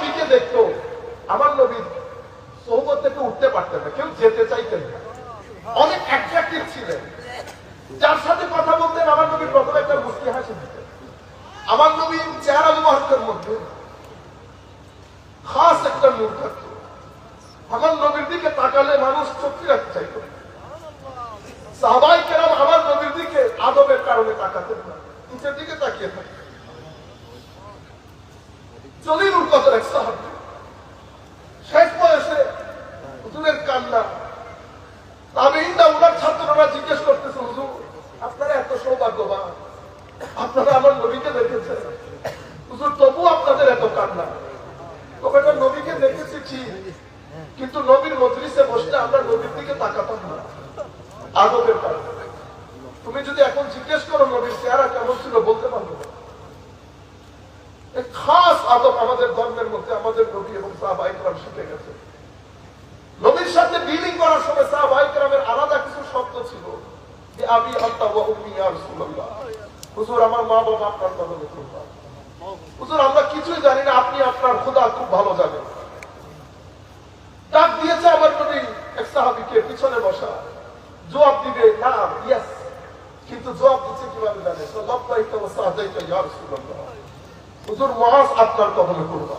নবীকে দেখতো, আমার নবীর সৌবত থেকে উঠতে পারতেন না, কেউ যেতে চাইতেন না। অনেক অ্যাট্রাক্টিভ ছিলেন। যার সাথে কথা বলতেন, আমার নবী প্রথমে একটা মুস্তি হাসি দিতেন। আমার নবীর চেহারা মুবারকের মধ্যে খাস একটা নূর থাকতো। আমার নবীর দিকে তাকালে মানুষ চোখে রাখতে চাইত। সাহবাই কেরাম আমার নবীর দিকে আদবের কারণে তাকাতেন না। নিচের দিকে তাকিয়ে থাকতেন। জলিলুল কদর এক সাহাবী শেষ বয়সে হুজুরের কান্না তাবেইনরা ওনার ছাত্ররা জিজ্ঞেস করতেছে হুজুর আপনারা এত সৌভাগ্যবান আপনারা আমার নবীকে দেখেছেন হুজুর তবু আপনাদের এত কান্না তবে এটা নবীকে দেখেছি ঠিক কিন্তু নবীর মজলিসে বসলে আমরা নবীর দিকে তাকাতাম না আদবের কারণে তুমি যদি এখন জিজ্ঞেস করো নবীর চেহারা কেমন ছিল বলতে পারব না এই খাস আদব আমাদের ধর্মের মধ্যে আমাদের নবীর সাথে ডিলিং করার সময় সাহাবাইকরামের আলাদা কিছু শব্দ ছিল যে, আমি আল্লাহ হুজুর, আমার মা বাবা আপনার কথা হুজুর, আমরা কিছুই জানি না, আপনি আপনার খোদা খুব ভালো জানেন। ডাক দিয়েছে আমার নবী এক সাহাবীকে, পিছনে বসা। জবাব দিবে, না ইয়েস কিন্তু জবাব দিচ্ছে কীভাবে জানে তো লব্বাইকা ওয়া সাদাইকা ইয়া রাসূলুল্লাহ। হুজুর মহাজ আপনার কদমে করবা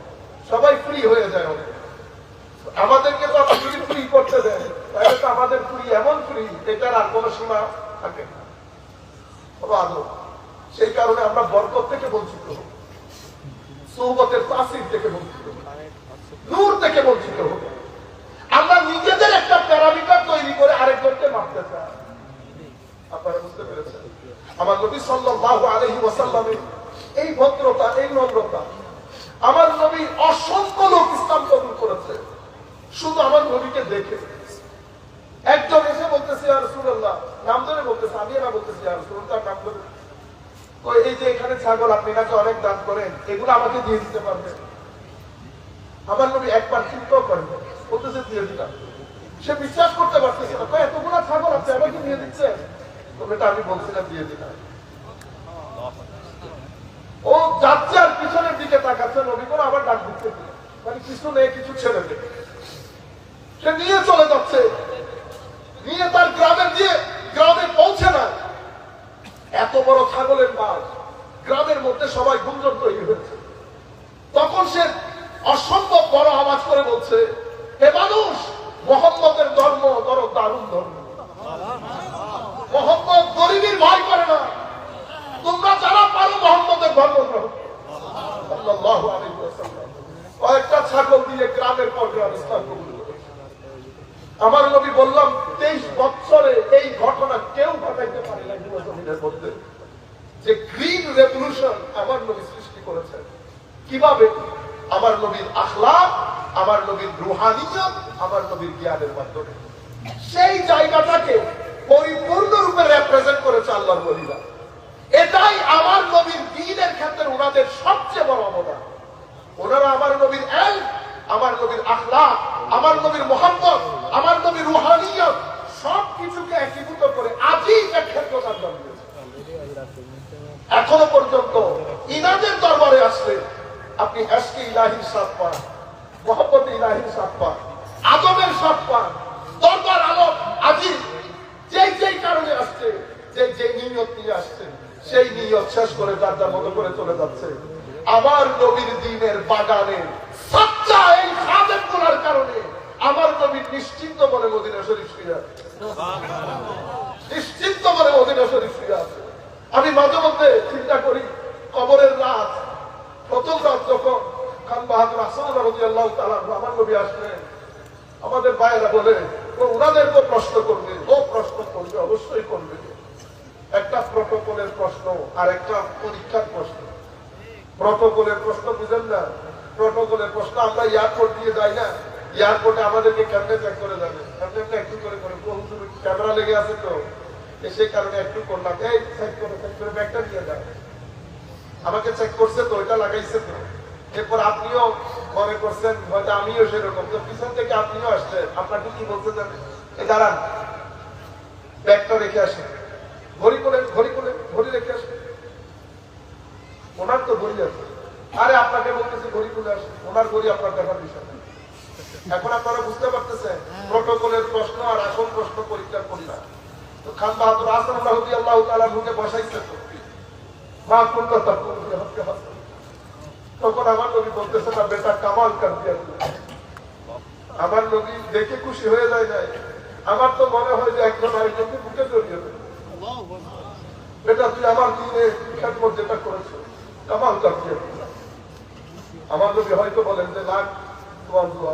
সবাই ফ্রি হয়ে যায় আমাদেরকে তো আপনি ফ্রি করতে দেন, তাহলে তো আমাদের ফ্রি এমন ফ্রি এটার আর কোনো সীমা থাকে না। সেই কারণে আমরা বরকত থেকে বঞ্চিত। হব সৌবতের তাসির থেকে বঞ্চিত। হব নূর থেকে বঞ্চিত। হব আমরা নিজেদের একটা প্যারামিটার তৈরি করে আরেকজনকে মাপতে চাই। আপনারা বুঝতে পেরেছেন? আমার নবী সাল্লাল্লাহু আলাইহি ওয়াসাল্লামের এই ভদ্রতা, এই নম্রতা আমার নবী অসংখ্য লোক ইসলাম কবুল করেছে। শুধু আমার নবীকে দেখে। একজন এসে বলতেছে আর নাম ধরে বলতেছে, আমি না বলতেছি আর নাম ধরে। এই যে এখানে ছাগল, আপনি নাকি অনেক দান করেন, এগুলো আমাকে দিয়ে দিতে পারবেন আমার নবী একবার চিন্তাও করেন বলতেছে, দিয়ে দিলাম। সে বিশ্বাস করতে পারতেছে না। এতগুলো ছাগল আপনি আমাকে দিয়ে দিচ্ছেন? তবে এটা আমি বলছিলাম, দিয়ে দিলাম। ও যাচ্ছে আর পিছনের দিকে তাকাচ্ছে, নবী করে আবার ডাক দিচ্ছে। মানে কিছু নেই, কিছু ছেড়ে দেবে। সে নিয়ে চলে যাচ্ছে নিয়ে তার গ্রামে দিয়ে গ্রামে পৌঁছে না এত বড় ছাগলের মাছ গ্রামের মধ্যে সবাই গুঞ্জন তৈরি হয়েছে তখন সে অসম্ভব বড় আওয়াজ করে বলছে হে মানুষ মোহাম্মদের ধর্ম বড় দারুণ ধর্ম মোহাম্মদ গরিবের ভয় করে না তোমরা যারা পারো মোহাম্মদের ধর্ম গ্রহণ করো। সাল্লাল্লাহু আলাইহি ওয়াসাল্লাম। কয়েকটা ছাগল দিয়ে গ্রামের পর গ্রাম ইসলাম কবুল করেছে। আমার নবী বললাম তেইশ বছরে এই ঘটনা কেউ ঘটাইতে পারে না যুব জমিনের মধ্যে যে গ্রিন রেভলিউশন আমার নবী সৃষ্টি করেছেন কীভাবে? আমার নবীর আখলাক, আমার নবীর রুহানিয়ত, আমার নবীর জ্ঞানের মাধ্যমে। সেই জায়গাটাকে পরিপূর্ণ রূপে রেপ্রেজেন্ট করেছে আল্লাহর বলিরা এটাই আমার নবীর দিনের ক্ষেত্রে ওনাদের সবচেয়ে বড় অবদান। ওনারা আমার নবীর এল, আমার নবীর আখলাক, আমার নবীর মোহাম্মদ আমার নবীর রুহানিয়ত সব কিছুকে একীভূত করে আজই এক ক্ষেত্র দান এখনও পর্যন্ত ইনাদের দরবারে আসলে আপনি হ্যাসকে ইলাহির সাত পান মোহাম্মদ ইলাহির সাত পান আদমের সাত পান দরবার আলম আজি যেই যেই কারণে আসছে যে যে নিয়ত নিয়ে আসছে সেই নিয়ত শেষ করে যার যার মতো করে চলে যাচ্ছে। আমার নবীর দিনের বাগানে সচ্চা এই খাদেমগুলার কারণে আমার নবীর নিশ্চিন্ত বলে মদিনা শরীফ শুয়ে আছে। নিশ্চিন্ত বলে মদিনা শরীফ শুয়ে আছে। আমি মাঝে মধ্যে চিন্তা করি কবরের রাত প্রথম রাত যখন খান বাহাদুর আসলেন। আমাদের ভাইয়েরা বলে ও ওনাদেরকেও প্রশ্ন করবে, ও প্রশ্ন করবে, অবশ্যই করবে। একটা প্রটোকলের প্রশ্ন আর একটা পরীক্ষার প্রশ্ন। প্রটোকলের প্রশ্ন বুঝেন না। প্রটোকলের প্রশ্ন আমরা এয়ারপোর্ট দিয়ে যাই না। এয়ারপোর্টে আমাদেরকে কেমনে চেক করে যাবে। এমনি একটু করে করে ক্যামেরা লেগে আছে তো? সেই কারণে একটু করলাম। এই চেক করে চেক করে ব্যাগটা নিয়ে যায় আমাকে চেক করছে তো, এটা লাগাইছে তো। এরপর আপনিও মনে করছেন, হয়তো আমিও সেরকম। তো পিছন থেকে আপনিও আসছেন। আপনাকে কি বলতে জানেন এই দাঁড়ান। ব্যাগটা রেখে আসেন। ঘড়ি করে ঘড়ি করে ঘড়ি রেখে আসেন। ওনার তো ঘড়ি আছে। আরে, আপনাকে বলতেছি ঘড়ি খুলে আসেন। ওনার ঘড়ি আপনার দেখার বিষয়। এখন আপনারা বুঝতে পারতেছেন, প্রটোকলের প্রশ্ন আর আসল প্রশ্ন পরীক্ষা করি না। তো খান বাহাদুর আসান আল্লাহ তালা ঢুকে বসাইছে তো মা হক্কে হাসান। তখন আমার নবী বলতেছে, না, বেটা, কামাল কর আমার নবী দেখে খুশি হয়ে যায় নাই। আমার তো মনে হয় যে একজন আরেকজনকে বুকে জড়িয়ে বেটা, তুই আমার দিনে খেদমত যেটা করেছ, কামাল কর আমার নবী হয়তো বলেন যে, লাখ, তোমার দোয়া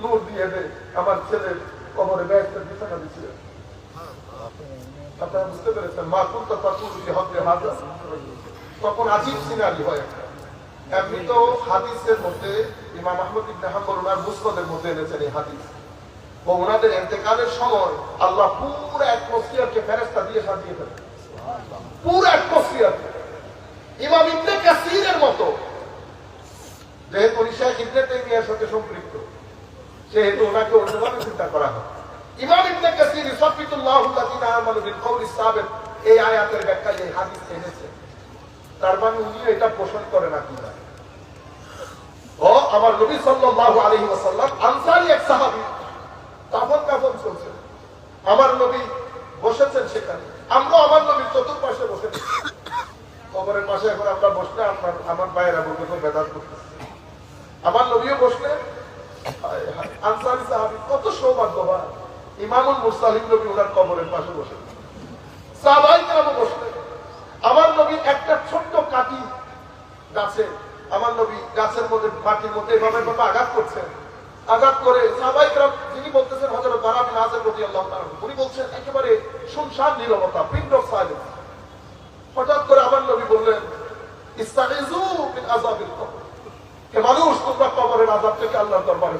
নূর দিয়ে দে, আমার ছেলে কবরে ব্যাগটা বিছানা দিচ্ছে আপনারা বুঝতে পেরেছেন মা কুন্তা তাকুল হক্কে হাসান। তখন আজিব সিনারি হয় একটা। এমনি তো হাদিসের মধ্যে, ইমাম আহমদ মধ্যে এনেছেন এই হাদিস। ওনাদের এতেকালের সময় আল্লাহ পুরো অ্যাটমসফিয়ারকে ফেরেস্তা দিয়ে সাজিয়ে ফেলেন। পুরো অ্যাটমসফিয়ার। ইমাম ইবনে কাসিরের মতো। যেহেতু ইবনে তাইমিয়ার সাথে সম্পৃক্ত, সেহেতু ওনাকে অন্যভাবে চিন্তা করা হয়। ইমাম ইবনে কাসির ইসাফিতুল্লাহু আল্লাযিনা আমানু বিল কওলি সাবিত এই আয়াতের ব্যাখ্যা এই হাদিস এনেছে। তার মানে উনি এটা পোষণ করে না কিনা আমার নবী সাল্লাল্লাহু আলাইহি ওয়াসাল্লাম আনসারী এক সাহাবী কাফন কাফন চলছে আমার নবী বসেছেন সেখানে। আমরা আমার নবীর চতুর্পাশে বসে কবরের পাশে এখন আমরা বসলে আপনার আমার ভাইয়েরা বলবে, তো বেদাত করতেছে। আমার নবীও বসলে আনসারী সাহাবী, কত সৌভাগ্যবান। ইমামুল মুরসালিম নবী ওনার কবরের পাশে বসে। সাহাবাই কেরাম বসলেন আমার নবী একটা ছোট্ট কাটি গাছে আমার নবী গাছের মধ্যে, মাটির মধ্যে এভাবে আঘাত করছেন। আঘাত করে সাহাবাই কেরাম যিনি বলতেছেন হজরত বারা বিন আজের প্রতি আল্লাহ উনি বলছেন, একেবারে শুনশান নীরবতা প্রিন্ট সাইলেন্স। হঠাৎ করে আমার নবী বললেন কবর। হে মানুষ, তোমরা কবরের থেকে আল্লাহর দরবারে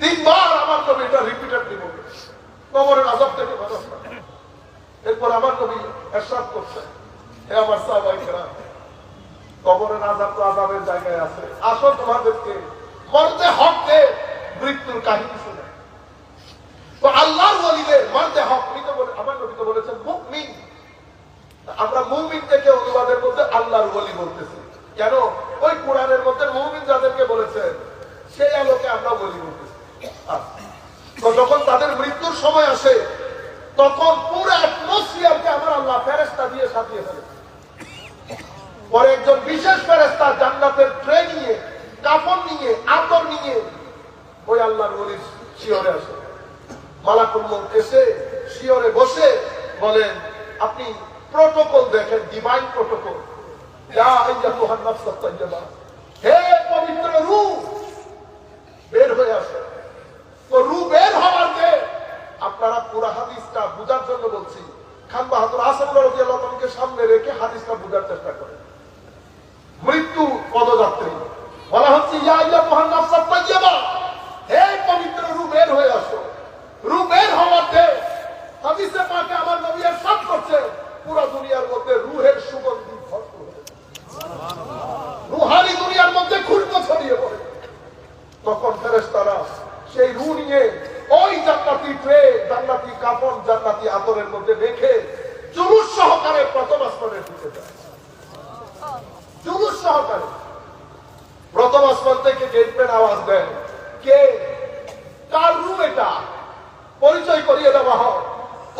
তিনবার আমার নবী এটা কবরের থেকে এরপর আমার নবী এরশাদ করছেন। হে আমার কবরের আযাব তো আযাবের জায়গায় আছে। আসো তোমাদেরকে মরতে হকতে মৃত্যুর কাহিনী শুনে তো আল্লাহর ওলিদের মরতে হক উনি তো বলে আমার নবী তো বলেছেন, মুমিন। আমরা মুমিন থেকে অনুবাদের মধ্যে আল্লাহর ওলি বলতেছি। কেন? ওই কোরআনের মধ্যে মুমিন যাদেরকে বলেছেন সেই আলোকে আমরা বলি বলতেছি। তো যখন তাদের মৃত্যুর সময় আসে, তখন পুরো অ্যাটমসফিয়ারকে আমার আল্লাহ ফেরেস্তা দিয়ে সাজিয়ে ফেলে পরে একজন বিশেষ ফেরেস্তা জান্নাতের ট্রে নিয়ে কাপড় নিয়ে, আতর নিয়ে ওই আল্লাহর ওলির শিওরে আসে। মালাকুল এসে শিওরে বসে বলেন, আপনি প্রটোকল দেখেন ডিভাইন প্রটোকল যা আইয়াতুহান নাফসাত তাইয়্যিবা হে পবিত্র রূহ বের হয়ে আসে তো রু বের হওয়ার গে আপনারা পুরা হাদিসটা বুঝার জন্য বলছি। খান বাহাদুর আসাম রাদিয়াল্লাহু তাআলাকে সামনে রেখে হাদিসটা বুঝার চেষ্টা করেন। মৃত্যু পদযাত্রী। বলা হচ্ছে ইয়া পরিচয় করিয়ে দেওয়া হয়।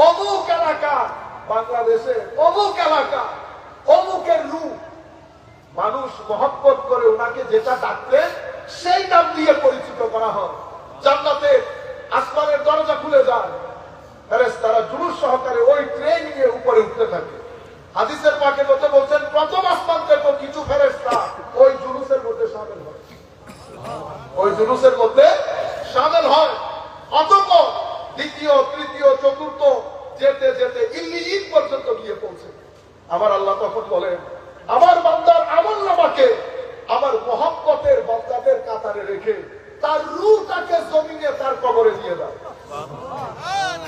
অমুক এলাকা বাংলাদেশে অমুক এলাকা অমুকের রু মানুষ মহব্বত করে ওনাকে যেটা ডাকতেন সেই নাম দিয়ে পরিচিত করা হয়। জান্নাতে আসমানের দরজা খুলে যায়। তারা জুলুস সহকারে ওই ট্রেন নিয়ে উপরে উঠতে থাকে। হাদিসের পাকে মধ্যে বলছেন, প্রথম আসমান থেকে কিছু ফেরেস্তা ওই জুলুসের মধ্যে সামিল হয়। ওই জুলুসের মধ্যে সামিল হয়। অতঃপর দ্বিতীয়, তৃতীয়, চতুর্থ, যেতে যেতে ইল্লিয়িন পর্যন্ত গিয়ে পৌঁছে। আমার আল্লাহ তখন বলেন, আমার বান্দার আমল নামাকে আমার মহব্বতের বান্দাদের কাতারে রেখে তার রুটাকে জমিনে, তার কবরে দিয়ে দাও।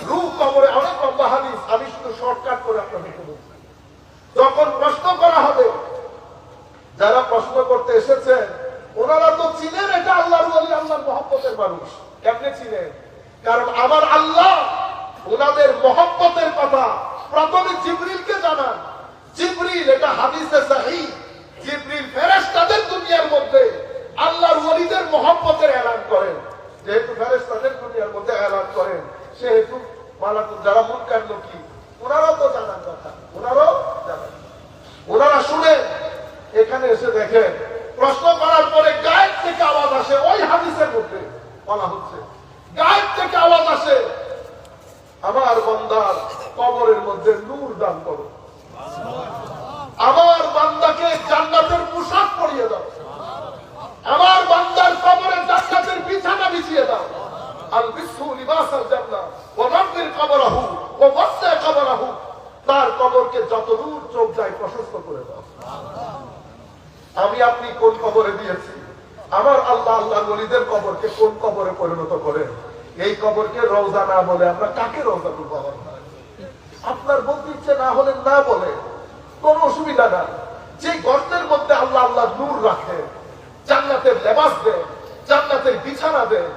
রু কবরে অনেক লম্বা হাদিস, আমি শুধু শর্টকাট করে আপনাদেরকে বলছি। যখন প্রশ্ন করা হবে, যারা প্রশ্ন করতে এসেছেন, ওনারা তো চিনেন এটা আল্লাহর ওয়ালি আল্লাহর মহব্বতের মানুষ। কেমনে চিনেন? কারণ আমার আল্লাহ ওনাদের মহব্বতের কথা প্রথমে জিবরিলকে জানান। জিবরিল, এটা হাদিসে সাহি জিবরিল ফেরেশতাদের দুনিয়ার মধ্যে আল্লাহর ওয়ালিদের মহব্বতের এলান করেন। যেহেতু ফেরেশতাদের দুনিয়ার মধ্যে এলান করেন, সেহেতু মালাকুল যারা মুনকার লোকি ওনারাও তো জানান কথা, ওনারাও জানান। ওনারা শুনে এখানে এসে দেখেন, প্রশ্ন করার পরে গায়েব থেকে আওয়াজ আসে ওই হাদিসের মধ্যে। বলা হচ্ছে গায়েব থেকে আওয়াজ আসে। আমার বন্দার কবরের মধ্যে নূর দান করো। আমার বান্দাকে জান্নাতের পোশাক পরিয়ে দাও। আমার বান্দার কবরে জান্নাতের বিছানা বিছিয়ে দাও। আল বিসু লিবাস আল জান্নাহ, ওয়া নাব্বির কবরাহু, ওয়া ওয়াসা কবরাহু। তার কবরকে যত দূর চোখ যায় প্রশস্ত করে দাও। আমি আপনি কোন কবরে দিয়েছি? আমার আল্লাহ আল্লাহ নলিদের কবরকে কোন কবরে পরিণত করেন এই কবরকে রওজা না বলে আমরা কাকে রওজা করব আপনার বলতে ইচ্ছে না হলে না বলে। কোন অসুবিধা না। যে গর্তের মধ্যে আল্লাহ আল্লাহ নূর রাখে, জান্নাতের লেবাস দেয়, জান্নাতের বিছানা দেয়,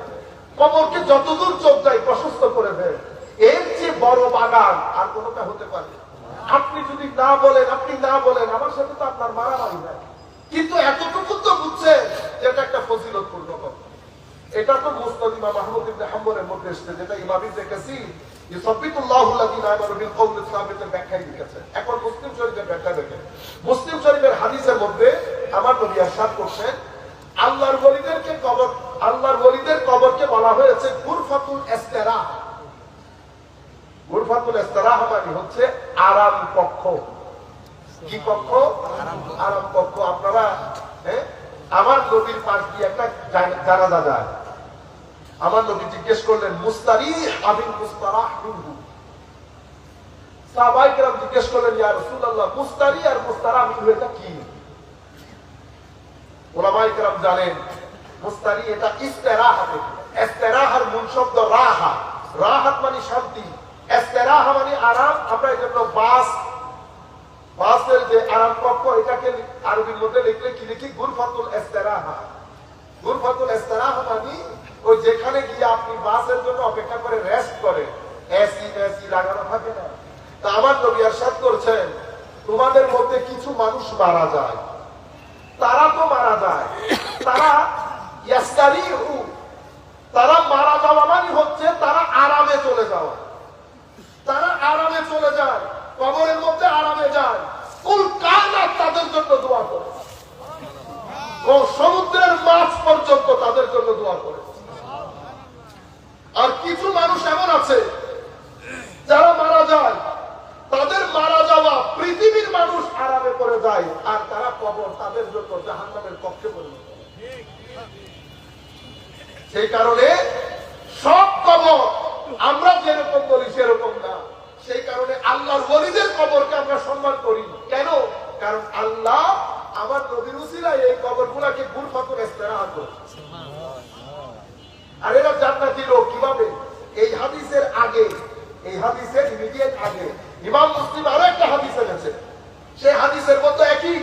কবরকে যতদূর চোখ যায় প্রশস্ত করে দেয়, এর যে বড় বাগান আর কোনোটা হতে পারে আপনি যদি না বলেন, আপনি না বলেন, আমার সাথে তো আপনার মারামারি নাই। কিন্তু এতটুকু তো বুঝছেন যে এটা একটা ফজিলতপূর্ণ কথা। এটা তো মুস্তাদ ইমাম আহমদ ইবনে হাম্বলের মধ্যে এসেছে, যেটা ইমাম আমানু বিল লিখেছে। এখন মুসলিম শরীফের ব্যাখ্যা মুসলিম শরীফের হাদিসের মধ্যে আমার নবী ইরশাদ করছেন, আল্লাহর ওলিদেরকে কবর, আল্লাহর ওলিদের কবরকে বলা হয়েছে গুরফাতুল ইস্তেরাহ গুরফাতুল ইস্তেরাহ মানে হচ্ছে আরাম কক্ষ। কি কক্ষ আরাম কক্ষ আপনারা হ্যাঁ? আমার নবীর পাশ দিয়ে একটা জানাজা যায়। আমার নবী জিজ্ঞেস করলেন মুস্তারি আবিন মুস্তারাহ মিনহু সাহাবাই কেরাম জিজ্ঞেস করলেন ইয়া রাসূলুল্লাহ মুস্তারি আর মুস্তারা এটা কি? জানেন মুস্তারি এটা ইস্তেরাহার মূল শব্দ রাহা। রাহাত মানে শান্তি। ইস্তেরাহা মানে আরাম। আমরা এই জন্য বাস বাসের যে আরাম কক্ষ, এটাকে আরবির মধ্যে লিখলে কি লিখি? গুরফাতুল ইস্তেরাহা গুরফাতুল ইস্তেরাহা মানে ওই যেখানে গিয়ে আপনি বাসের জন্য অপেক্ষা করে রেস্ট করে এসি এসি লাগানো থাকে না। তা আমার নবী আরশাদ করছেন, তোমাদের মধ্যে কিছু মানুষ মারা যায়। তারা তো মারা যায়। তারা ইয়াস্তারিহু। তারা মারা যাওয়া মানে হচ্ছে তারা আরামে চলে যাওয়া। তারা আরামে চলে যায়। কবরের মধ্যে আরামে যায়। কুল কায়নাত তাদের জন্য দোয়া করে? ও সমুদ্রের মাছ পর্যন্ত তাদের জন্য দোয়া করে। আর কিছু মানুষ এমন আছে, যারা মারা যায়, তাদের মারা যাওয়া পৃথিবীর মানুষ আরামে করে যায়, আর তারা কবর তাদের জন্য জাহান্নামের কক্ষে পরিণত। সেই কারণে সব কবর আমরা যেরকম বলি সেরকম সেই কারণে আল্লাহর ওলিদের কবরকে আমরা সম্মান করি। কেন? কারণ আল্লাহ আমার নবীর উসিলায় এই কবরগুলাকে গুরফাতুল ইস্তেরাহাত করেছে আর এরা জান্নাতি লোক কীভাবে? এই হাদিসের আগে এই হাদিসের ইমিডিয়েট আগে ইমাম মুসলিম আরও একটা হাদিস এনেছে সেই হাদিসের মধ্যে একই।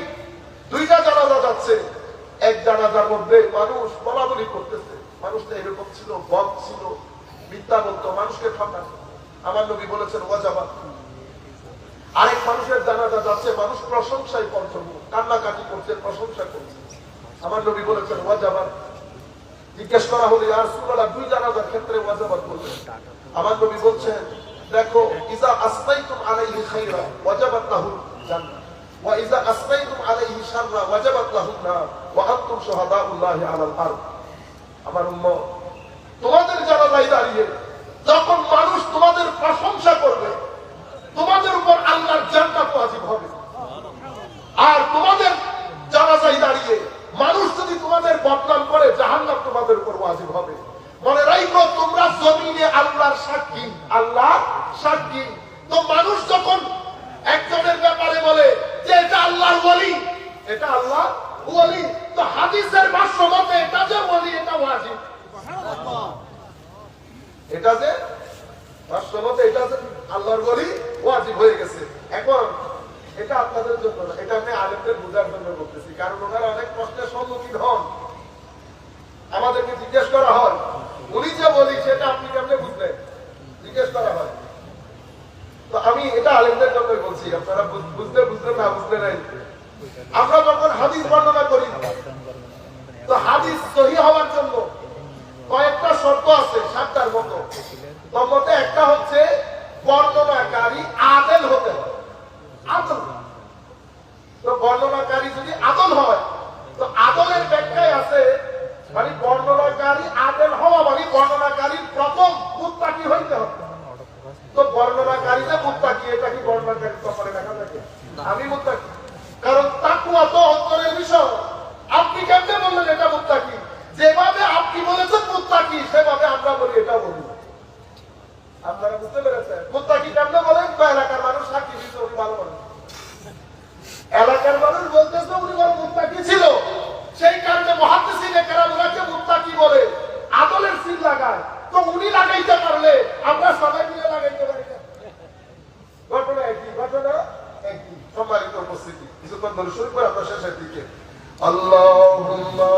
দুইটা জানাজা যাচ্ছে। এক জানাজার মধ্যে মানুষ বলা বলি করতেছে মানুষটা এরকম ছিল বদ ছিল মিথ্যা বলতো মানুষকে ঠকান আমার নবী বলেছেন, ওয়াজাবা। আরেক মানুষের জানাজা যাচ্ছে, মানুষ প্রশংসায় পঞ্চমুখ কান্নাকাটি করছে, প্রশংসা করছে। আমার নবী বলেছেন, ওয়াজাবা। জিজ্ঞেস করা হলো আর সুরালা দুই জানাজার ক্ষেত্রে ওয়াজাবাত করলেন আমার নবী বলছেন, দেখো, ইজা আসনাইতুম আলাইহি খাইরা, ওয়াজাবাত লাহুল জান্নাহ। ওয়া ইজা আসনাইতুম আলাইহি শাররা, ওয়াজাবাত লাহুন নার। ওয়া আনতুম শুহাদাউল্লাহি আলাল আরদ। আমার উম্মত, তোমাদের জানাজায় দাঁড়িয়ে তখন মানুষ তোমাদের প্রশংসা করবে, তোমাদের উপর আল্লাহর জান্নাত ওয়াজিব হবে। আর তোমাদের জানাজাই দাঁড়িয়ে মানুষ যদি তোমাদের বদনাম করে, জাহান্নাম তোমাদের উপর ওয়াজিব হবে। মনে রাখো তোমরা জমিনে আল্লাহর সাক্ষী আল্লাহ সাক্ষী। তো মানুষ যখন একজনের ব্যাপারে বলে যে এটা আল্লাহ বলি এটা আল্লাহ বলি তো হাদিসের ভাষ্য মতে এটা যে বলি এটা ওয়াজিব। এটা যে বাস্তব এটা যে আল্লাহর বলি ওয়াজিব হয়ে গেছে। এখন এটা আপনাদের জন্য না, এটা আমি আলেমদের বোঝার জন্য বলতেছি, কারণ ওনারা অনেক কষ্টের সম্মুখীন হন। আমাদেরকে জিজ্ঞেস করা হয়, উনি যে বলি সেটা আপনি কেমনে বুঝলেন? জিজ্ঞেস করা হয়। তো আমি এটা আলেমদের জন্যই বলছি, আপনারা বুঝতে বুঝতে না বুঝতে নাই। আমরা যখন হাদিস বর্ণনা করি, তো হাদিস সহি হওয়ার জন্য কয়েকটা শর্ত আছে সাতটার মতো। তোর মধ্যে একটা হচ্ছে বর্ণনাকারী আদেল হতে হবে বর্ণনাকারী যদি আদল হয়, তো আদলের ব্যাখ্যায় আছে মানে বর্ণনাকারী আদেল হওয়া মানে বর্ণনাকারীর প্রথম মুত্তাকি হইতে হবে। তো বর্ণনাকারী যে মুত্তাকি এটা কি বর্ণনাকারী কপালে দেখা থাকে? আমি মুত্তাকি কারণ তাকুয়া তো অন্তরের বিষয়। আপনি কেমনে বললেন এটা মুত্তাকি যেভাবে আপনি বলেছেন মুত্তাকি সেভাবে আমরা বলি এটা বলি আপনারা বুঝতে পেরেছেন মুত্তাকি কেমনে বলেন তো এলাকার মানুষ সাক্ষী দিচ্ছে উনি ভালো বলেন এলাকার মানুষ বলতেছে, উনি বড় মুত্তাকি ছিল। সেই কারণে মহাদিসিনে কেরাম ওনাকে মুত্তাকি বলে, আদলের সিল লাগায়। তো উনি লাগাইতে পারলে আমরা সবাই মিলে লাগাইতে পারি ঘটনা একই ঘটনা একই। সম্মানিত উপস্থিতি, কিছুক্ষণ ধরে শুরু করে আপনার শেষের দিকে। আল্লাহুম্মা